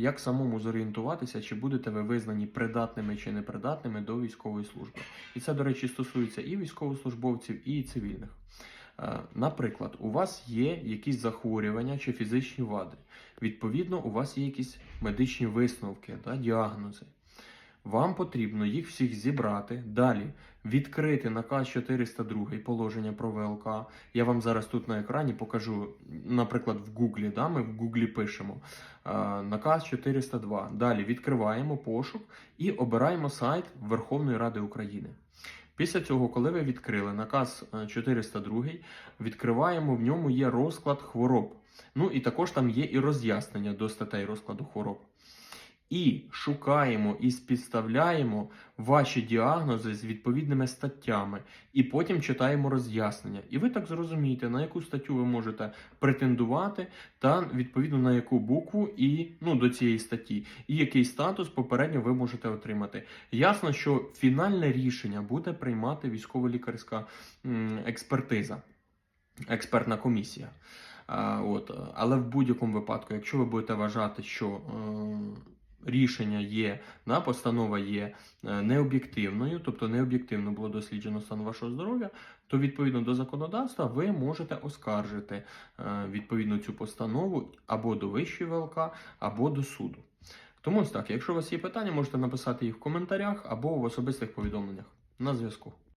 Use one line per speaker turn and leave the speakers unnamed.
як самому зорієнтуватися, чи будете ви визнані придатними чи непридатними до військової служби. І це, до речі, стосується і військовослужбовців, і цивільних. Е, Наприклад, у вас є якісь захворювання чи фізичні вади. Відповідно, у вас є якісь медичні висновки, да, діагнози. Вам потрібно їх всіх зібрати. Далі відкрити наказ 402 положення про ВЛК. Я вам зараз тут на екрані покажу, наприклад, в Гуглі. Да, ми в Гуглі пишемо е, наказ 402. Далі відкриваємо пошук і обираємо сайт Верховної Ради України. Після цього, коли ви відкрили наказ е, 402, відкриваємо в ньому є розклад хвороб. Ну і також там є і роз'яснення до статей розкладу хвороб. І шукаємо і співставляємо ваші діагнози з відповідними статтями, і потім читаємо роз'яснення. І ви так зрозумієте, на яку статтю ви можете претендувати, та відповідно на яку букву і ну, до цієї статті, і який статус попередньо ви можете отримати. Ясно, що фінальне рішення буде приймати військово-лікарська експертиза, експертна комісія. От, але в будь-якому випадку, якщо ви будете вважати, що е, рішення є, да, постанова є е, необ'єктивною, тобто необ'єктивно було досліджено стан вашого здоров'я, то відповідно до законодавства ви можете оскаржити е, відповідно цю постанову або до вищої ВЛК, або до суду. Тому ось так, якщо у вас є питання, можете написати їх в коментарях або в особистих повідомленнях. На зв'язку.